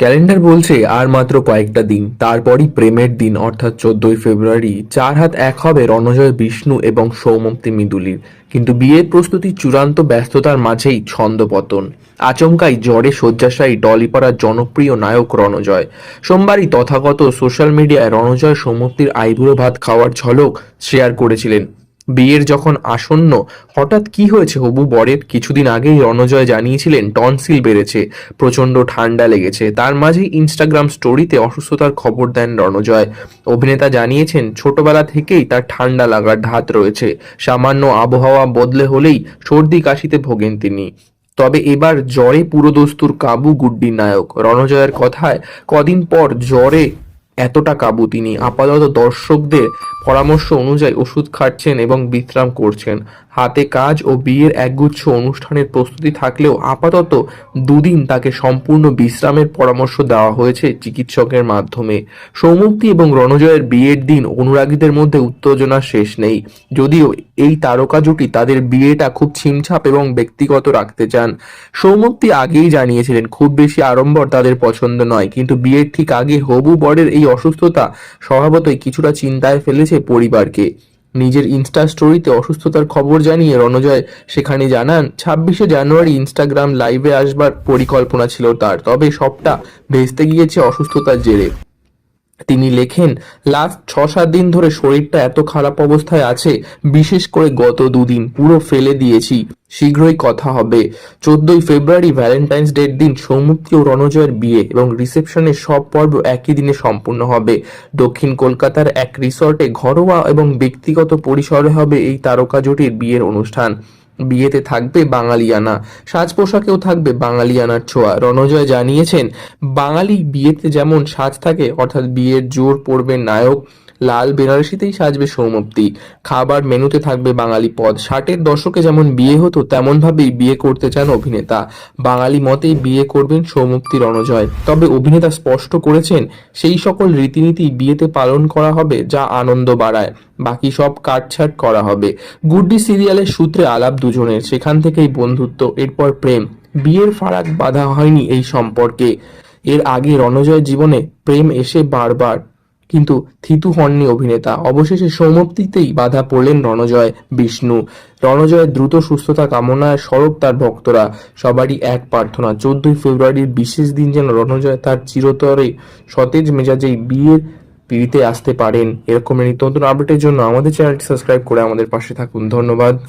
Calendar বলছে আর মাত্র কয়েকটা দিন, তারপরই প্রেমের দিন, অর্থাৎ চোদ্দই ফেব্রুয়ারি। চার হাত এক হবে রণজয়, বিষ্ণু এবং সৌমন্তি মিদুলির। কিন্তু বিয়ের প্রস্তুতি চূড়ান্ত ব্যস্ততার মাঝেই ছন্দপতন। আচমকাই জ্বরে শয্যাশায়ী ডলিপাড়ার জনপ্রিয় নায়ক রণজয়। সোমবারই তথাগত সোশ্যাল মিডিয়ায় রণজয়, সৌমক্তির আইবুড়ো ভাত খাওয়ার ঝলক শেয়ার করেছিলেন বিয়ের যখন আসন্ন, হঠাৎ কি হয়েছে হবু? বরের কিছুদিন আগেই রণজয় জানিয়েছিলেন, টনসিল বেড়েছে, প্রচণ্ড ঠান্ডা লেগেছে। তার মাঝেই ইনস্টাগ্রাম স্টোরিতে অসুস্থতার খবর দেন রণজয়। অভিনেতা জানিয়েছেন, ছোটবেলা থেকেই তার ঠান্ডা লাগার ধাত রয়েছে। সামান্য আবহাওয়া বদলে হলেই সর্দি কাশিতে ভোগেন তিনি। তবে এবার জ্বরে পুরোদস্তুর কাবু গুড্ডি নায়ক। রণজয়ের কথায়, কদিন পর জ্বরে এতটা কাবু তিনি। আপাতত দর্শকদের পরামর্শ অনুযায়ী ওষুধ খাচ্ছেন এবং বিশ্রাম করছেন। হাতে কাজ ও বিয়ের একগুচ্ছ অনুষ্ঠানের প্রস্তুতি থাকলেও আপাতত দুদিন তাকে সম্পূর্ণ বিশ্রামের পরামর্শ দেওয়া হয়েছে চিকিৎসকের মাধ্যমে। সৌমুক্তি এবং রণজয়ের বিয়ের দিন অনুরাগীদের মধ্যে উত্তেজনার শেষ নেই। যদিও এই তারকা জুটি তাদের বিয়েটা খুব ছিমছাপ এবং ব্যক্তিগত রাখতে চান। সৌমুক্তি আগেই জানিয়েছিলেন, খুব বেশি আড়ম্বর তাদের পছন্দ নয়। কিন্তু বিয়ের ঠিক আগে হবু বরের এই অসুস্থতা স্বভাবতই কিছুটা চিন্তায় ফেলেছে পরিবারকে। নিজের ইনস্টা স্টোরিতে অসুস্থতার খবর জানিয়ে রণজয় সেখানে জানান, ছাব্বিশে জানুয়ারি ইনস্টাগ্রাম লাইভে আসবার পরিকল্পনা ছিল তার, তবে সবটা ভেস্তে গিয়েছে অসুস্থতার জেরে। তিনি লেখেন, লাস্ট ছ সাত দিন ধরে শরীরটা এত খারাপ অবস্থায় আছে, বিশেষ করে গত দুদিন, পুরো ফেলে দিয়েছি। শীঘ্রই কথা হবে। চোদ্দই ফেব্রুয়ারি ভ্যালেন্টাইন্স ডের দিন সৌমুক্তি ও রণজয়ের বিয়ে এবং রিসেপশনের সব পর্ব একই দিনে সম্পূর্ণ হবে। দক্ষিণ কলকাতার এক রিসর্টে ঘরোয়া এবং ব্যক্তিগত পরিসরে হবে এই তারকা জুটির বিয়ের অনুষ্ঠান। বিয়েতে থাকবে বাঙালিয়ানা সাজ পোশাকেও থাকবে বাঙালিয়ানার ছোঁয়া। রণজয় জানিয়েছেন, বাঙালি বিয়েতে যেমন সাজ থাকে, অর্থাৎ বিয়ের জোর পড়বে নায়ক, লাল বেনারসিতেই সাজবে সৌমপ্তি। খাবার মেনুতে থাকবে বাঙালি পদ। ষাটের দশকে যেমন বিয়ে হতো, তেমনভাবেই বিয়ে করতে চান অভিনেতা। বাঙালি মতেই বিয়ে করবেন সৌমুক্তি রণজয়। তবে অভিনেতা স্পষ্ট করেছেন, সেই সকল রীতিনীতি বিয়েতে পালন করা হবে, যা আনন্দ বাড়ায়। বাকি সব কাটছাট করা হবে। গুড্ডি সিরিয়ালের সূত্রে আলাপ দুজনের, সেখান থেকেই বন্ধুত্ব, এরপর প্রেম। বিয়ের ফারাক বাধা হয়নি এই সম্পর্কে। এর আগে রণজয়ের জীবনে প্রেম এসে বারবার, কিন্তু থিতু হননি অভিনেতা। অবশেষে সৌমপ্তিতেই বাধা পড়লেন রণজয়, বিষ্ণু। রণজয়ের দ্রুত সুস্থতা কামনায় সরব তার ভক্তরা। সবারই এক প্রার্থনা, চোদ্দই ফেব্রুয়ারির বিশেষ দিন যেন রণজয় তার চিরতরে সতেজ মেজাজেই বিয়ের পিড়িতে আসতে পারেন এরকম নিত্য নতুন আপডেটের জন্য আমাদের চ্যানেলটি সাবস্ক্রাইব করে আমাদের পাশে থাকুন। ধন্যবাদ।